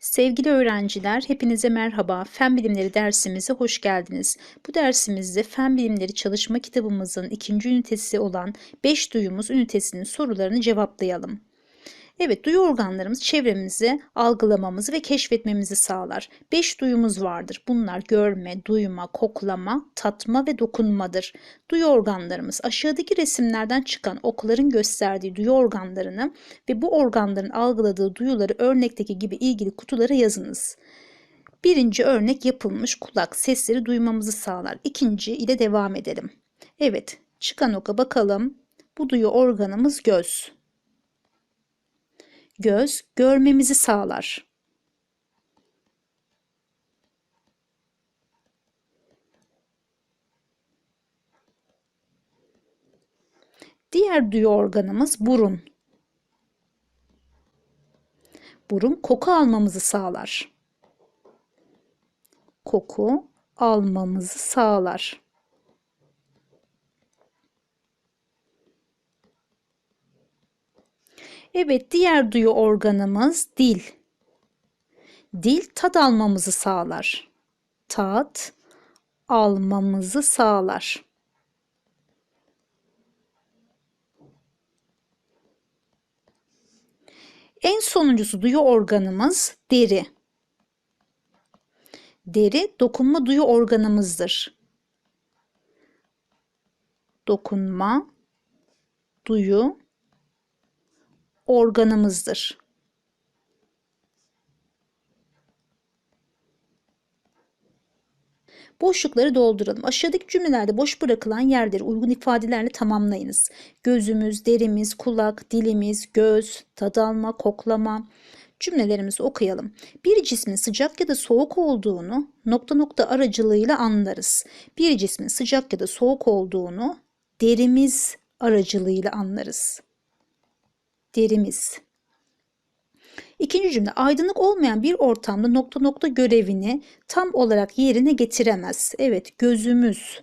Sevgili öğrenciler, hepinize merhaba. Fen bilimleri dersimize hoş geldiniz. Bu dersimizde fen bilimleri çalışma kitabımızın ikinci ünitesi olan 5 duyumuz ünitesinin sorularını cevaplayalım. Evet, duyu organlarımız çevremizi algılamamızı ve keşfetmemizi sağlar. 5 duyumuz vardır. Bunlar görme, duyma, koklama, tatma ve dokunmadır. Duyu organlarımız aşağıdaki resimlerden çıkan okların gösterdiği duyu organlarını ve bu organların algıladığı duyuları örnekteki gibi ilgili kutulara yazınız. Birinci örnek yapılmış kulak sesleri duymamızı sağlar. İkinci ile devam edelim. Evet, çıkan oka bakalım. Bu duyu organımız göz. Göz görmemizi sağlar. Diğer duyu organımız burun. Burun koku almamızı sağlar. Koku almamızı sağlar. Evet, diğer duyu organımız dil. Dil tat almamızı sağlar. Tat almamızı sağlar. En sonuncusu duyu organımız deri. Deri dokunma duyu organımızdır. Dokunma duyu organımızdır. Boşlukları dolduralım. Aşağıdaki cümlelerde boş bırakılan yerleri uygun ifadelerle tamamlayınız. Gözümüz, derimiz, kulak, dilimiz, göz, tad alma, koklama. Cümlelerimizi okuyalım. Bir cismin sıcak ya da soğuk olduğunu nokta nokta aracılığıyla anlarız. Bir cismin sıcak ya da soğuk olduğunu derimiz aracılığıyla anlarız derimiz. İkinci cümle aydınlık olmayan bir ortamda nokta nokta görevini tam olarak yerine getiremez. Evet gözümüz.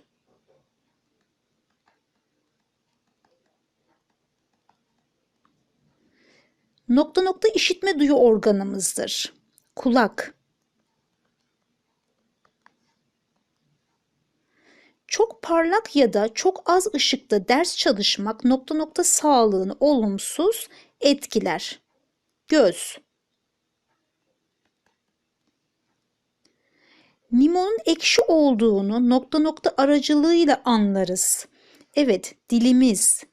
Nokta nokta işitme duyu organımızdır. Kulak. Çok parlak ya da çok az ışıkta ders çalışmak nokta nokta sağlığını olumsuz etkiler. Göz. Limonun ekşi olduğunu nokta nokta aracılığıyla anlarız. Evet, dilimiz.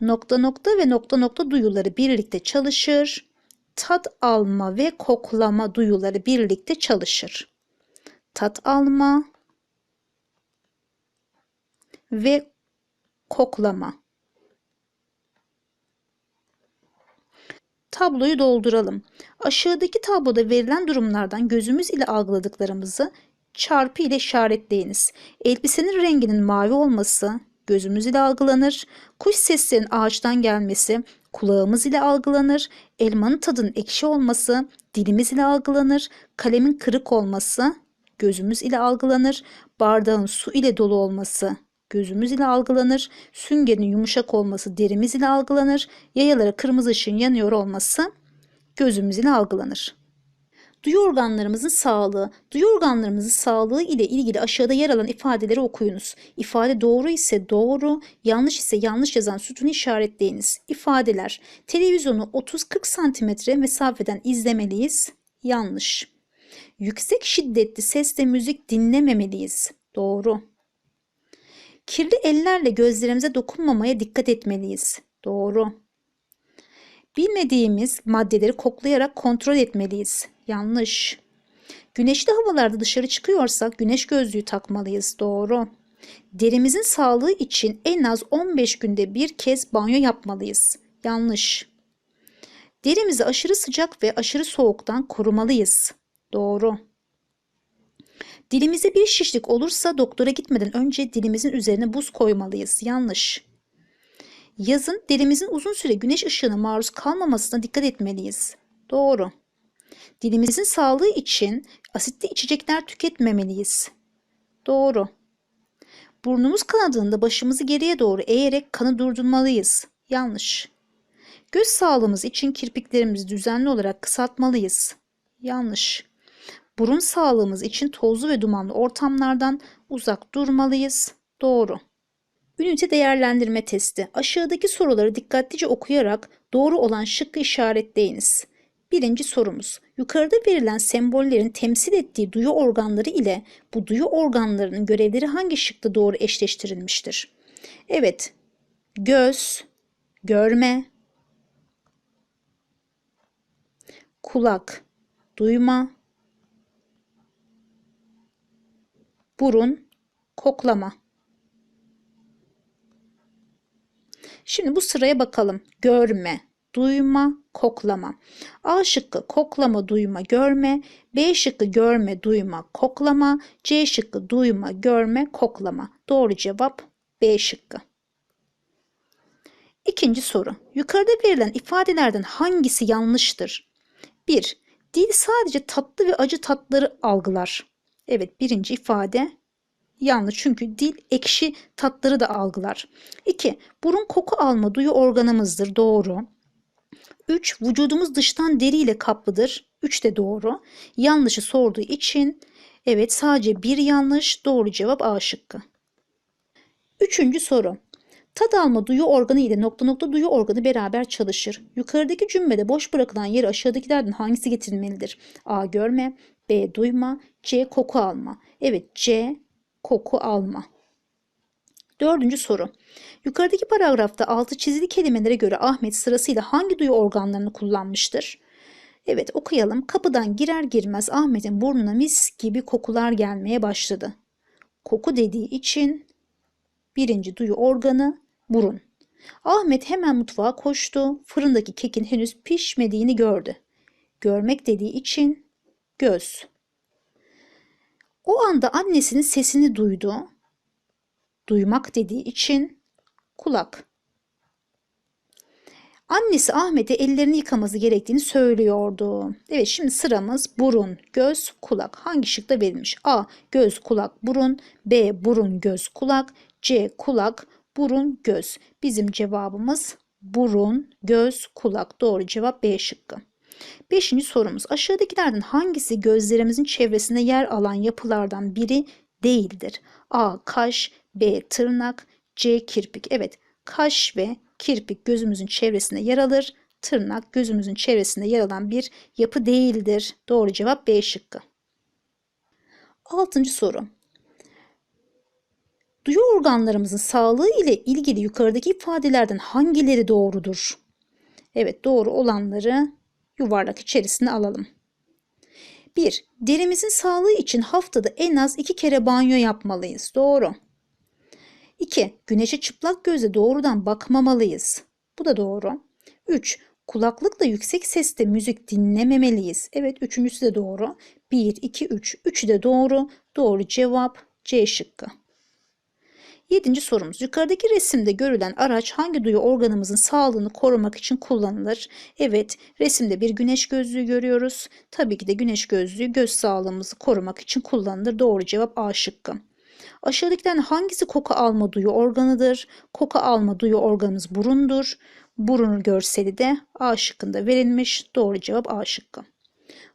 Nokta nokta ve nokta nokta duyuları birlikte çalışır tat alma ve koklama duyuları birlikte çalışır. Tat alma ve koklama. Tabloyu dolduralım. Aşağıdaki tabloda verilen durumlardan gözümüz ile algıladıklarımızı çarpı ile işaretleyiniz. Elbisenin renginin mavi olması gözümüz ile algılanır. Kuş seslerinin ağaçtan gelmesi kulağımız ile algılanır. Elmanın tadının ekşi olması dilimiz ile algılanır. Kalemin kırık olması gözümüz ile algılanır. Bardağın su ile dolu olması gözümüz ile algılanır. Süngerin yumuşak olması derimiz ile algılanır. Yayalara kırmızı ışığın yanıyor olması gözümüz ile algılanır. Duyu organlarımızın sağlığı. Duyu organlarımızın sağlığı ile ilgili aşağıda yer alan ifadeleri okuyunuz. İfade doğru ise doğru, yanlış ise yanlış yazan sütunu işaretleyiniz. İfadeler. Televizyonu 30-40 cm mesafeden izlemeliyiz. Yanlış. Yüksek şiddetli sesle müzik dinlememeliyiz. Doğru. Kirli ellerle gözlerimize dokunmamaya dikkat etmeliyiz. Doğru. Bilmediğimiz maddeleri koklayarak kontrol etmeliyiz. Yanlış. Güneşli havalarda dışarı çıkıyorsak güneş gözlüğü takmalıyız. Doğru. Derimizin sağlığı için en az 15 günde bir kez banyo yapmalıyız. Yanlış. Derimizi aşırı sıcak ve aşırı soğuktan korumalıyız. Doğru. Dilimize bir şişlik olursa doktora gitmeden önce dilimizin üzerine buz koymalıyız. Yanlış. Yazın derimizin uzun süre güneş ışığına maruz kalmamasına dikkat etmeliyiz. Doğru. Dilimizin sağlığı için asitli içecekler tüketmemeliyiz. Doğru. Burnumuz kanadığında başımızı geriye doğru eğerek kanı durdurmalıyız. Yanlış. Göz sağlığımız için kirpiklerimizi düzenli olarak kısaltmalıyız. Yanlış. Burun sağlığımız için tozlu ve dumanlı ortamlardan uzak durmalıyız. Doğru. Ünite değerlendirme testi. Aşağıdaki soruları dikkatlice okuyarak doğru olan şıkkı işaretleyiniz. Birinci sorumuz. Yukarıda verilen sembollerin temsil ettiği duyu organları ile bu duyu organlarının görevleri hangi şıkta doğru eşleştirilmiştir? Evet. Göz, görme, kulak, duyma, burun, koklama. Şimdi bu sıraya bakalım. Görme, duyma, koklama. A şıkkı koklama, duyma, görme. B şıkkı görme, duyma, koklama. C şıkkı duyma, görme, koklama. Doğru cevap B şıkkı. İkinci soru. Yukarıda verilen ifadelerden hangisi yanlıştır? 1. Dil sadece tatlı ve acı tatları algılar. Evet birinci ifade yanlış çünkü dil ekşi tatları da algılar. 2. Burun koku alma duyu organımızdır. Doğru. 3. Vücudumuz dıştan deri ile kaplıdır. 3 de doğru. Yanlışı sorduğu için evet sadece bir yanlış. Doğru cevap A şıkkı. Üçüncü soru. Tad alma duyu organı ile nokta nokta duyu organı beraber çalışır. Yukarıdaki cümlede boş bırakılan yere aşağıdakilerden hangisi getirilmelidir? A. Görme. B. Duyma. C. Koku alma. Evet C. Koku alma. Dördüncü soru. Yukarıdaki paragrafta altı çizili kelimelere göre Ahmet sırasıyla hangi duyu organlarını kullanmıştır? Evet okuyalım. Kapıdan girer girmez Ahmet'in burnuna mis gibi kokular gelmeye başladı. Koku dediği için birinci duyu organı burun. Ahmet hemen mutfağa koştu. Fırındaki kekin henüz pişmediğini gördü. Görmek dediği için göz. O anda annesinin sesini duydu. Duymak dediği için kulak. Annesi Ahmet'e ellerini yıkaması gerektiğini söylüyordu. Evet şimdi sıramız burun, göz, kulak. Hangi şıkta verilmiş? A. Göz, kulak, burun. B. Burun, göz, kulak. C. Kulak, burun, göz. Bizim cevabımız burun, göz, kulak. Doğru cevap B şıkkı. Beşinci sorumuz. Aşağıdakilerden hangisi gözlerimizin çevresinde yer alan yapılardan biri değildir? A. Kaş, B. Tırnak, C. Kirpik. Evet kaş ve kirpik gözümüzün çevresinde yer alır. Tırnak gözümüzün çevresinde yer alan bir yapı değildir. Doğru cevap B şıkkı. Altıncı soru. Duyu organlarımızın sağlığı ile ilgili yukarıdaki ifadelerden hangileri doğrudur? Evet doğru olanları yuvarlak içerisine alalım. 1. Derimizin sağlığı için haftada en az 2 kere banyo yapmalıyız. Doğru. 2. Güneşe çıplak gözle doğrudan bakmamalıyız. Bu da doğru. 3. Kulaklıkla yüksek sesle müzik dinlememeliyiz. Evet üçüncüsü de doğru. 1, 2, 3. Üçü de doğru. Doğru cevap C şıkkı. Yedinci sorumuz. Yukarıdaki resimde görülen araç hangi duyu organımızın sağlığını korumak için kullanılır? Evet, resimde bir güneş gözlüğü görüyoruz. Tabii ki de güneş gözlüğü göz sağlığımızı korumak için kullanılır. Doğru cevap A şıkkı. Aşağıdakilerden hangisi koku alma duyu organıdır? Koku alma duyu organımız burundur. Burun görseli de A şıkkında verilmiş. Doğru cevap A şıkkı.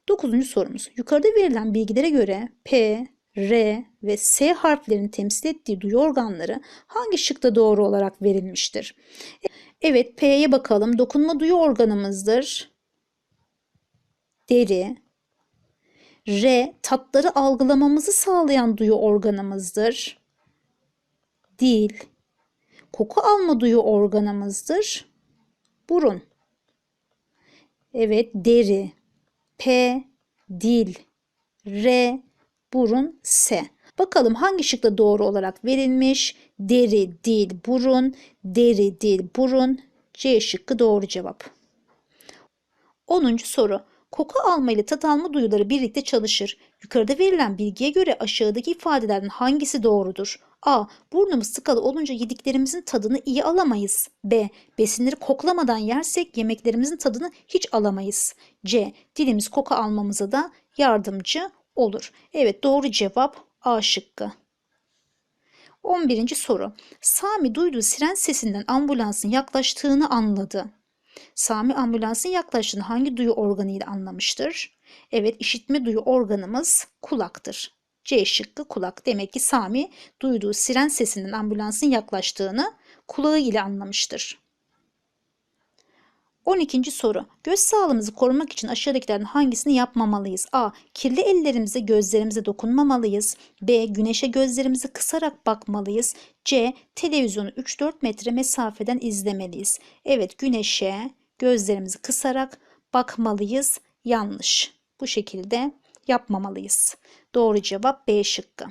Dokuzuncu sorumuz. Yukarıda verilen bilgilere göre P, R ve S harflerini temsil ettiği duyu organları hangi şıkta doğru olarak verilmiştir? Evet P'ye bakalım. Dokunma duyu organımızdır. Deri. R tatları algılamamızı sağlayan duyu organımızdır. Dil. Koku alma duyu organımızdır. Burun. Evet deri. P, dil. R, burun, S. Bakalım hangi şıkta doğru olarak verilmiş? Deri, dil, burun. Deri, dil, burun. C şıkkı doğru cevap. 10. soru. Koku alma ile tat alma duyuları birlikte çalışır. Yukarıda verilen bilgiye göre aşağıdaki ifadelerden hangisi doğrudur? A. Burnumuz tıkalı olunca yediklerimizin tadını iyi alamayız. B. Besinleri koklamadan yersek yemeklerimizin tadını hiç alamayız. C. Dilimiz koku almamıza da yardımcı olur. Evet doğru cevap A şıkkı. 11. soru. Sami duyduğu siren sesinden ambulansın yaklaştığını anladı. Sami ambulansın yaklaştığını hangi duyu organıyla anlamıştır? Evet işitme duyu organımız kulaktır. C şıkkı kulak. Demek ki Sami duyduğu siren sesinin ambulansın yaklaştığını kulağı ile anlamıştır. 12. soru. Göz sağlığımızı korumak için aşağıdakilerden hangisini yapmamalıyız? A. Kirli ellerimize, gözlerimize dokunmamalıyız. B. Güneşe gözlerimizi kısarak bakmalıyız. C. Televizyonu 3-4 metre mesafeden izlemeliyiz. Evet, güneşe gözlerimizi kısarak bakmalıyız. Yanlış. Bu şekilde yapmamalıyız. Doğru cevap B şıkkı.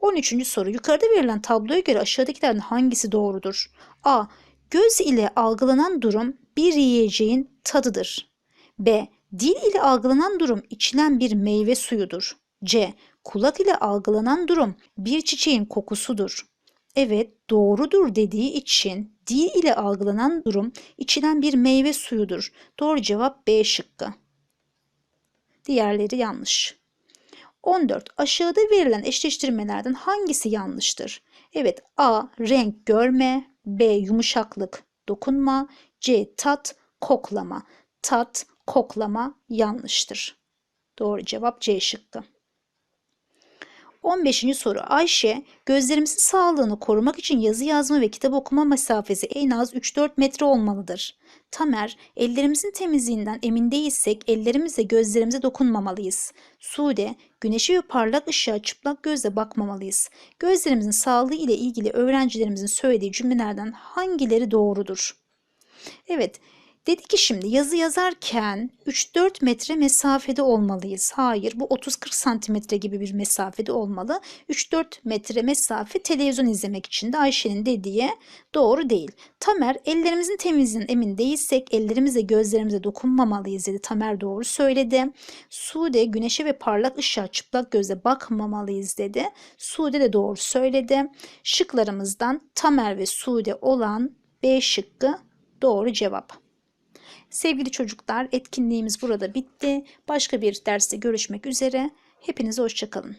13. soru. Yukarıda verilen tabloya göre aşağıdakilerden hangisi doğrudur? A. Göz ile algılanan durum bir yiyeceğin tadıdır. B. Dil ile algılanan durum içilen bir meyve suyudur. C. Kulak ile algılanan durum bir çiçeğin kokusudur. Evet doğrudur dediği için dil ile algılanan durum içilen bir meyve suyudur. Doğru cevap B şıkkı. Diğerleri yanlış. 14. Aşağıda verilen eşleştirmelerden hangisi yanlıştır? Evet A. Renk görme B. Yumuşaklık dokunma C. Tat koklama Tat koklama yanlıştır. Doğru cevap C şıkkı. 15. soru Ayşe gözlerimizin sağlığını korumak için yazı yazma ve kitap okuma mesafesi en az 3-4 metre olmalıdır. Tamer ellerimizin temizliğinden emin değilsek ellerimizle gözlerimize dokunmamalıyız. Sude güneşe ve parlak ışığa çıplak gözle bakmamalıyız. Gözlerimizin sağlığı ile ilgili öğrencilerimizin söylediği cümlelerden hangileri doğrudur? Evet Dedi ki şimdi yazı yazarken 3-4 metre mesafede olmalıyız. Hayır bu 30-40 santimetre gibi bir mesafede olmalı. 3-4 metre mesafe televizyon izlemek için de Ayşe'nin dediği doğru değil. Tamer ellerimizin temizliğinden emin değilsek ellerimize gözlerimize dokunmamalıyız dedi. Tamer doğru söyledi. Sude güneşe ve parlak ışığa çıplak gözle bakmamalıyız dedi. Sude de doğru söyledi. Şıklarımızdan Tamer ve Sude olan B şıkkı doğru cevap. Sevgili çocuklar etkinliğimiz burada bitti. Başka bir derste görüşmek üzere. Hepinize hoşçakalın.